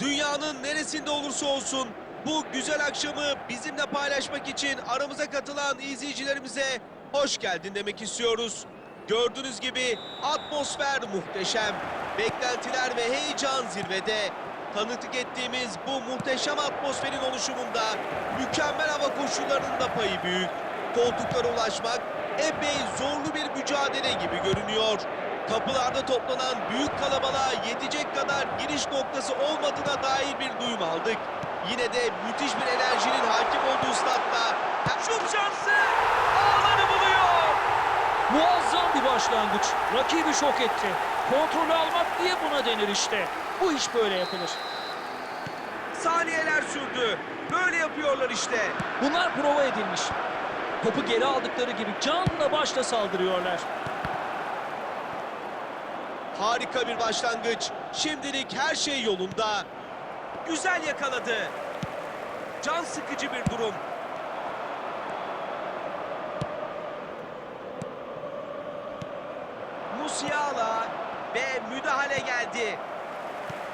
Dünyanın neresinde olursa olsun bu güzel akşamı bizimle paylaşmak için aramıza katılan izleyicilerimize hoş geldin demek istiyoruz. Gördüğünüz gibi atmosfer muhteşem. Beklentiler ve heyecan zirvede. Tanıklık ettiğimiz bu muhteşem atmosferin oluşumunda mükemmel hava koşullarının da payı büyük. Koltuklara ulaşmak epey zorlu bir mücadele gibi görünüyor. Kapılarda toplanan büyük kalabalığa yetecek kadar giriş noktası olmadığına dair bir duyum aldık. Yine de müthiş bir enerjinin hakim olduğu statta şut şansı ağları buluyor. Muazzam bir başlangıç. Rakibi şok etti. Kontrolü almak diye buna denir işte. Bu iş böyle yapılır. Saniyeler sürdü. Böyle yapıyorlar işte. Bunlar prova edilmiş. Topu geri aldıkları gibi canla başla saldırıyorlar. Harika bir başlangıç. Şimdilik her şey yolunda. Güzel yakaladı. Can sıkıcı bir durum. Musiala ve müdahale geldi.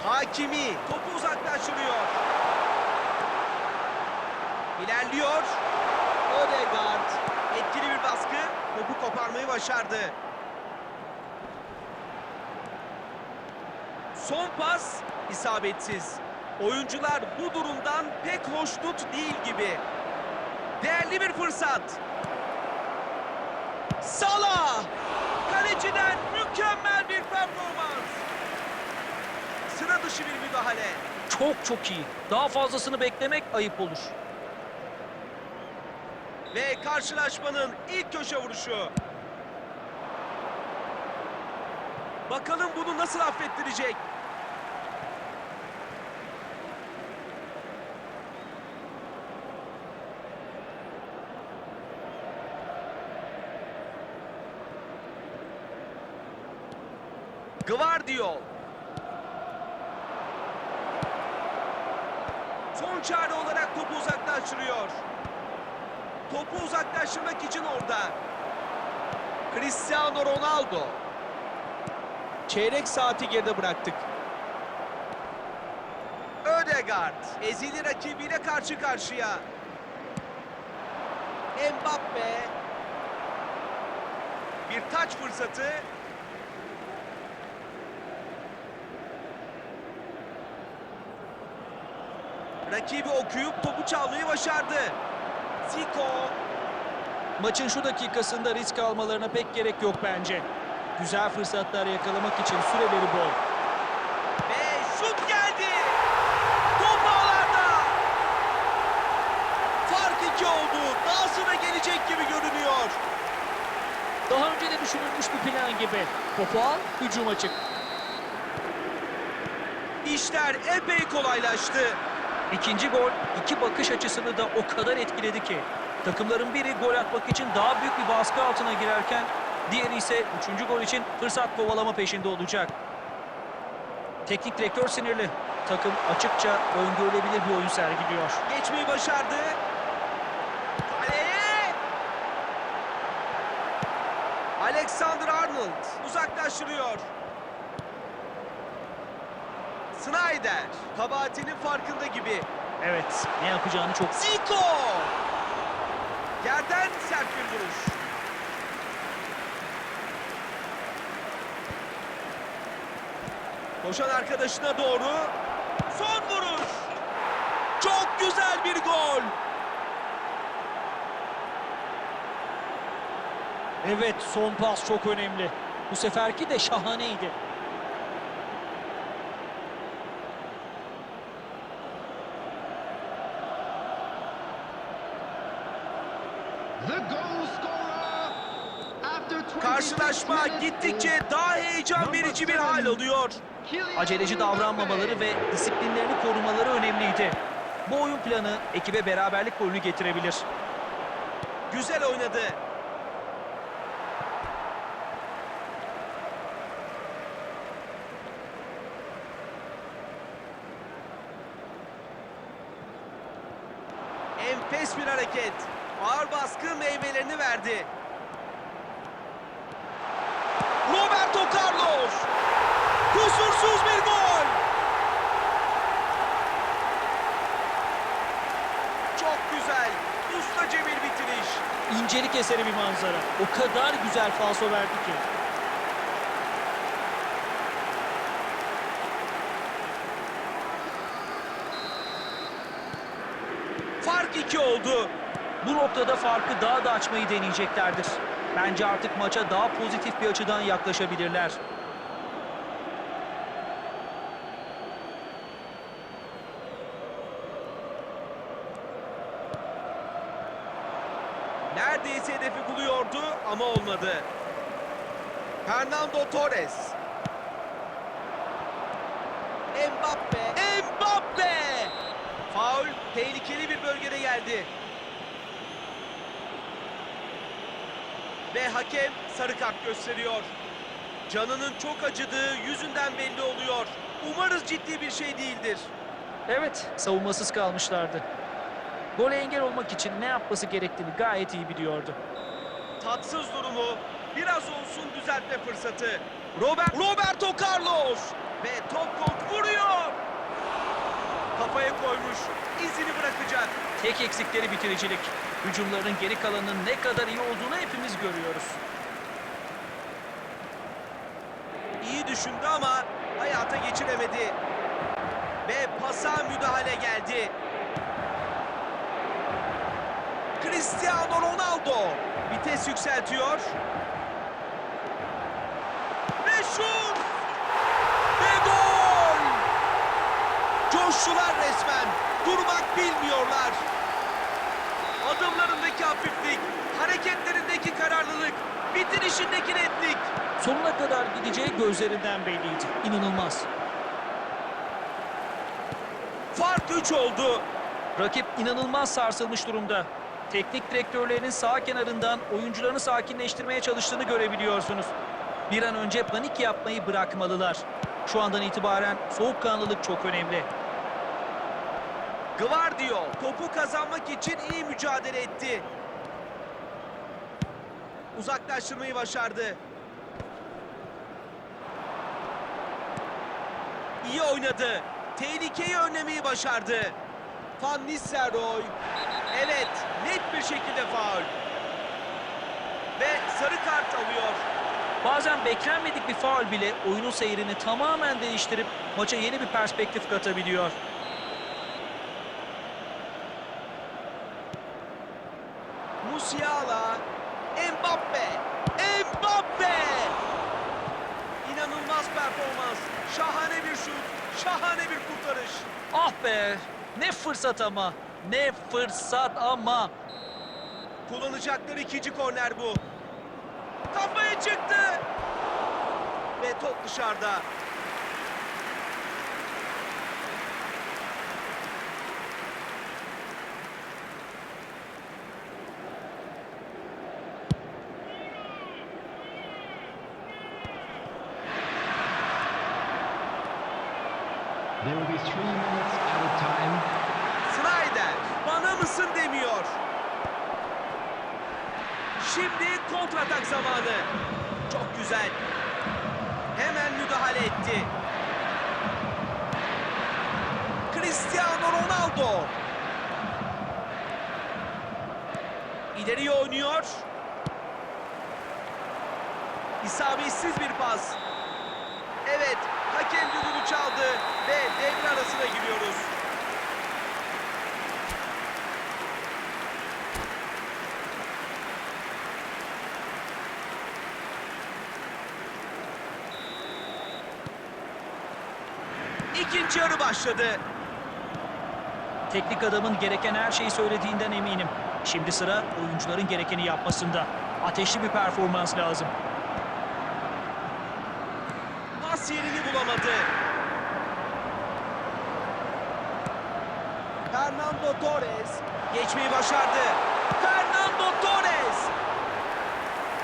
Hakimi topu uzaklaştırıyor. İlerliyor. Odegaard etkili bir baskı. Topu koparmayı başardı. Son pas isabetsiz. Oyuncular bu durumdan pek hoşnut değil gibi. Değerli bir fırsat. Salah! Kaleciden mükemmel bir performans. Sıra dışı bir müdahale. Çok çok iyi. Daha fazlasını beklemek ayıp olur. Ve karşılaşmanın ilk köşe vuruşu. Bakalım bunu nasıl affettirecek? Gvardiol. Son çare olarak topu uzaklaştırıyor. Topu uzaklaştırmak için orada. Cristiano Ronaldo. Çeyrek saati geride bıraktık. Ödegaard ezili rakibiyle karşı karşıya. Mbappe. Bir taç fırsatı. Rakibi okuyup topu çalmayı başardı. Zico. Maçın şu dakikasında risk almalarına pek gerek yok bence. Güzel fırsatlar yakalamak için süreleri bol. Ve şut geldi. Top ağlarda. Fark iki oldu. Dahasına gelecek gibi görünüyor. Daha önce de düşünülmüş bir plan gibi. Topu al, hücuma çık. İşler epey kolaylaştı. İkinci gol iki bakış açısını da o kadar etkiledi ki. Takımların biri gol atmak için daha büyük bir baskı altına girerken diğeri ise üçüncü gol için fırsat kovalama peşinde olacak. Teknik direktör sinirli. Takım açıkça öngörülebilir bir oyun sergiliyor. Geçmeyi başardı. Kaleye. Alexander Arnold uzaklaştırıyor. Snyder kabahatinin farkında gibi. Evet, ne yapacağını çok... Zico! Yerden sert bir vuruş. Koşan arkadaşına doğru. Son vuruş. Çok güzel bir gol. Evet, son pas çok önemli. Bu seferki de şahaneydi. Karşılaşma gittikçe daha heyecan verici bir hal alıyor. Aceleci davranmamaları ve disiplinlerini korumaları önemliydi. Bu oyun planı ekibe beraberlik golünü getirebilir. Güzel oynadı. Enfes bir hareket. Ağır baskı meyvelerini verdi. kusursuz bir gol. Çok güzel. Ustaca bir bitiriş. İncelik eseri bir manzara. O kadar güzel falso verdi ki. Fark iki oldu. Bu noktada farkı daha da açmayı deneyeceklerdir. Bence artık maça daha pozitif bir açıdan yaklaşabilirler. Ama olmadı. Fernando Torres. Mbappe. Mbappe! Faul tehlikeli bir bölgede geldi. Ve hakem sarı kart gösteriyor. Canının çok acıdığı yüzünden belli oluyor. Umarız ciddi bir şey değildir. Evet, savunmasız kalmışlardı. Gole engel olmak için ne yapması gerektiğini gayet iyi biliyordu. Tatsız durumu biraz olsun düzeltme fırsatı. Robert, Roberto Carlos ve top kont vuruyor. Kafaya koymuş, izini bırakacak. Tek eksikleri bitiricilik. Hücumların geri kalanının ne kadar iyi olduğunu hepimiz görüyoruz. İyi düşündü ama hayata geçiremedi. Ve pasa müdahale geldi. Cristiano Ronaldo vites yükseltiyor. Ve şut! Ve gol! Coştular resmen. Durmak bilmiyorlar. Adımlarındaki hafiflik, hareketlerindeki kararlılık, bitirişindeki netlik. Sonuna kadar gideceği gözlerinden belliydi. İnanılmaz. Fark 3 oldu. Rakip inanılmaz sarsılmış durumda. Teknik direktörlerinin sağ kenarından oyuncularını sakinleştirmeye çalıştığını görebiliyorsunuz. Bir an önce panik yapmayı bırakmalılar. Şu andan itibaren soğukkanlılık çok önemli. Gvardiol topu kazanmak için iyi mücadele etti. Uzaklaştırmayı başardı. İyi oynadı. Tehlikeyi önlemeyi başardı. Van Nistelrooy. Şekilde faul. Ve sarı kart alıyor. Bazen beklenmedik bir faul bile oyunun seyrini tamamen değiştirip maça yeni bir perspektif katabiliyor. Musiala, Mbappe, Mbappe! İnanılmaz performans, şahane bir şut, şahane bir kurtarış. Ah be! Ne fırsat ama! Ne fırsat ama! Kullanacakları ikinci korner bu. Kafaya çıktı. Ve top dışarıda. There will be three minutes added time. Snyder bana mısın demiyor. Şimdi kontratak zamanı. Çok güzel. Hemen müdahale etti. Cristiano Ronaldo. İleriye oynuyor. İsabetsiz bir pas. Evet, hakem düdüğünü çaldı ve devre arasına giriyoruz. İkinci yarı başladı. Teknik adamın gereken her şeyi söylediğinden eminim. Şimdi sıra oyuncuların gerekeni yapmasında. Ateşli bir performans lazım. Pas yerini bulamadı. Fernando Torres geçmeyi başardı. Fernando Torres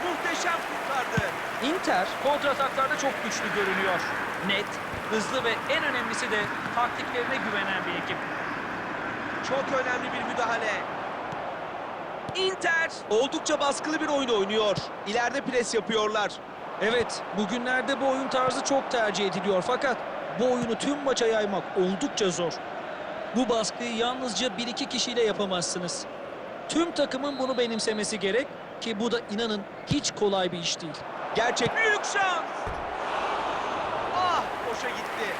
muhteşem kurtardı. Inter kontrataklarda çok güçlü görünüyor. Net, hızlı ve en önemlisi de taktiklerine güvenen bir ekip. Çok önemli bir müdahale. Inter oldukça baskılı bir oyun oynuyor. İleride pres yapıyorlar. Evet, bugünlerde bu oyun tarzı çok tercih ediliyor fakat bu oyunu tüm maça yaymak oldukça zor. Bu baskıyı yalnızca bir iki kişiyle yapamazsınız. Tüm takımın bunu benimsemesi gerek Ki bu da inanın hiç kolay bir iş değil. Gerçek büyük şans. Boşa gitti.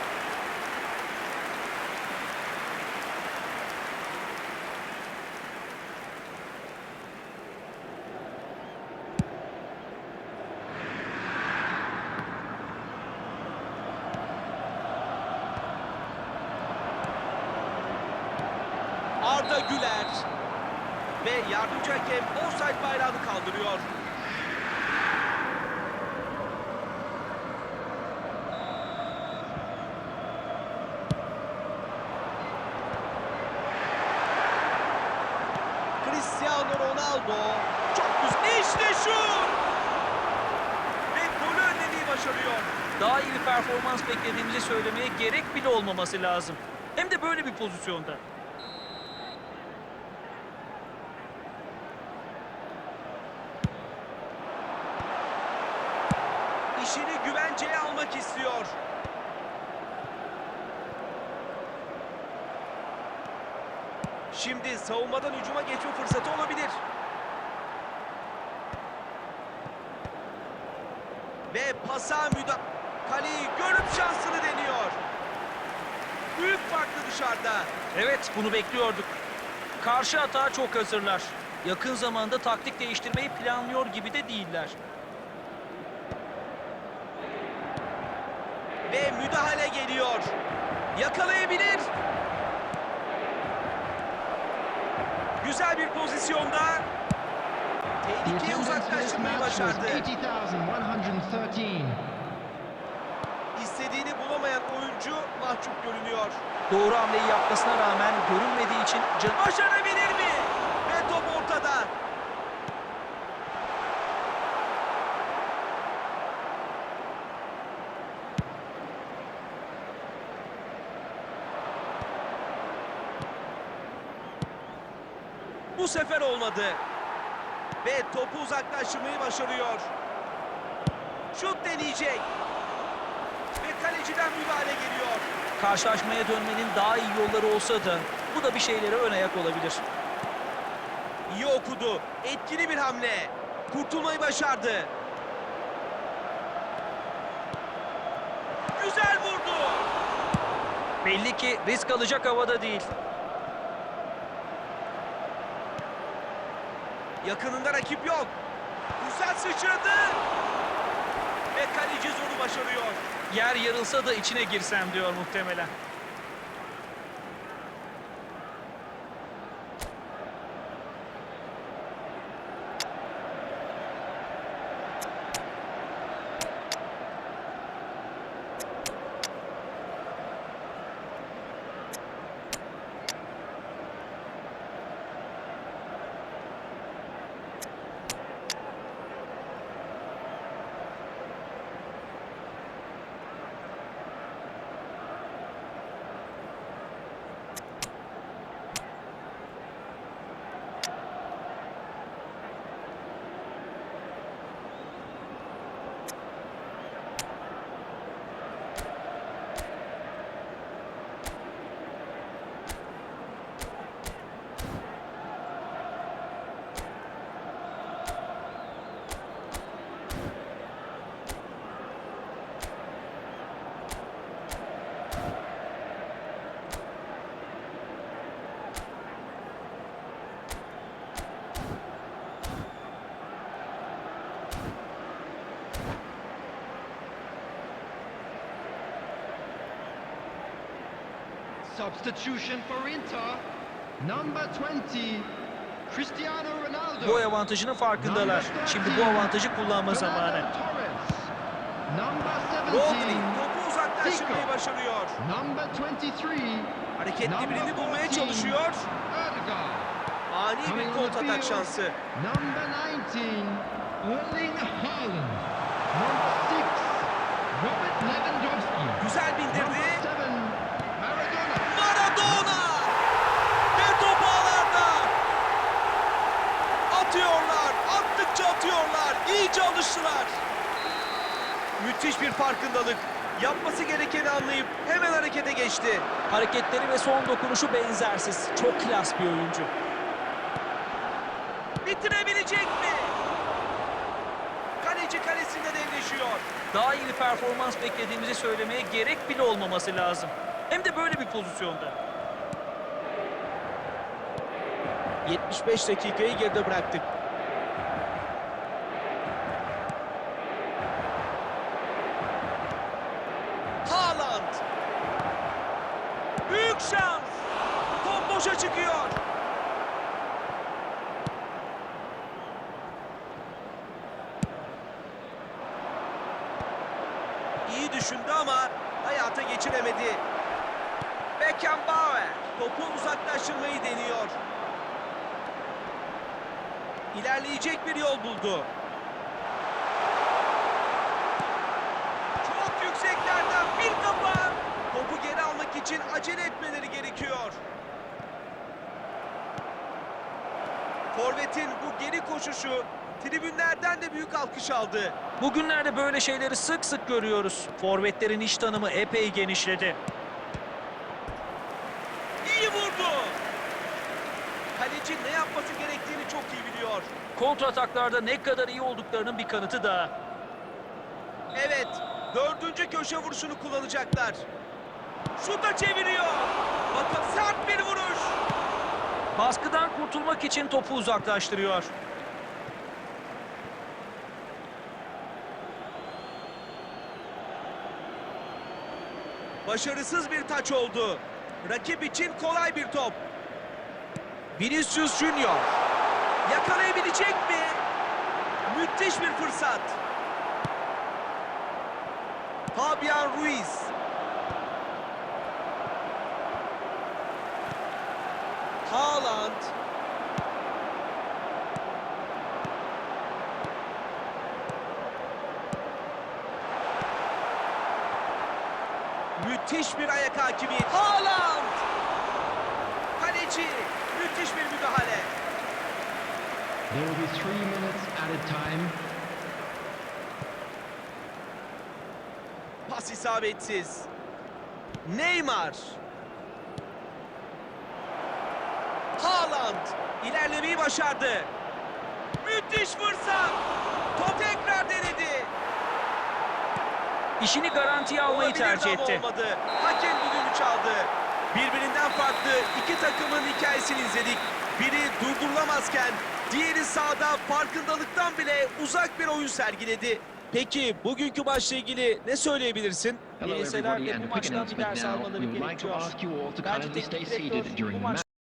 Arda Güler ve yardımcı hakem offside bayrağını kaldırıyor. Cristiano Ronaldo. Çok güzel. İşte şu. Ve golü önlemeyi başarıyor. Daha iyi bir performans beklediğimizi söylemeye gerek bile olmaması lazım. Hem de böyle bir pozisyonda. İşini güvenceye almak istiyor. Şimdi savunmadan hücuma geçme fırsatı olabilir. Ve pasa müda... Kaleyi görüp şansını deniyor. Büyük farklı dışarıda. Evet bunu bekliyorduk. Karşı atağa çok hazırlar. Yakın zamanda taktik değiştirmeyi planlıyor gibi de değiller. Ve müdahale geliyor. Yakalayabilir. Güzel bir pozisyonda. Tehlikeye uzaklaştırmayı başardı. 80,113. İstediğini bulamayan oyuncu mahcup görünüyor. Doğru hamleyi yapmasına rağmen görünmediği için can... Başarabilir mi? Ve top ortada. Bu sefer olmadı. Ve topu uzaklaştırmayı başarıyor. Şut deneyecek. Kaleciden müdahale geliyor. Karşılaşmaya dönmenin daha iyi yolları olsa da bu da bir şeylere ön ayak olabilir. İyi okudu. Etkili bir hamle. Kurtulmayı başardı. Güzel vurdu. Belli ki risk alacak havada değil. Yakınında rakip yok. Güzel sıçradı. Ve kaleci zoru başarıyor. Yer yarılsa da içine girsem diyor muhtemelen. Substitution for Inter. Number 20, Cristiano Ronaldo. Boy avantajının farkındalar. Şimdi bu avantajı kullanma zamanı. Rodri 17, topu uzaklaştırmayı başarıyor. number 23, Hareketli birini bulmaya çalışıyor. Ani bir kontratak şansı. Number 19, Erling Haaland. Number 6, Robert Lewandowski. Güzel Number bindirdi. 7, Maradona. Maradona! Ve top ağlarda. Atıyorlar. Attıkça atıyorlar. İyice alıştılar. Müthiş bir farkındalık. Yapması gerekeni anlayıp hemen harekete geçti. Hareketleri ve son dokunuşu benzersiz. Çok klas bir oyuncu. Bitirebilecek mi? Kaleci kalesinde devleşiyor. Daha iyi bir performans beklediğimizi söylemeye gerek bile olmaması lazım. Hem de böyle bir pozisyonda. 75 dakikayı geride bıraktık. Haaland. Büyük şans. Top boşa çıkıyor. İyi düşündü ama hayata geçiremedi. Beckenbauer topu uzaklaştırmayı deniyor. İlerleyecek bir yol buldu. Çok yükseklerden bir kafa. Topu geri almak için acele etmeleri gerekiyor. Forvet'in bu geri koşuşu tribünlerden de büyük alkış aldı. Bugünlerde böyle şeyleri sık sık görüyoruz. Forvetlerin iş tanımı epey genişledi. İyi vurdu. Kaleci ne yapması gerektiğini çok iyi biliyor. Kontrataklarda ne kadar iyi olduklarının bir kanıtı daha. Evet, dördüncü köşe vuruşunu kullanacaklar. Şuta çeviriyor. Bakın sert bir vuruş. Baskıdan kurtulmak için topu uzaklaştırıyor. Başarısız bir taç oldu. Rakip için kolay bir top. Vinicius Junior. Yakalayabilecek mi? Müthiş bir fırsat. Fabian Ruiz. Haaland. Müthiş bir ayak hakimiyeti. Haaland! Kaleci müthiş bir müdahale. There will be three minutes added time. Pas isabetsiz. Neymar. Haaland ilerlemeyi başardı. Müthiş fırsat. Top tekrar denedi. İşini garantiye almayı tercih etti. Olmadı. Hakem düdüğünü çaldı. Birbirinden farklı iki takımın hikayesini izledik. Biri durdurulamazken diğeri sahada farkındalıktan bile uzak bir oyun sergiledi. Peki bugünkü maçla ilgili ne söyleyebilirsin? Hello everybody and a quick announcement now. We would like to ask you all to kindly stay seated during the match.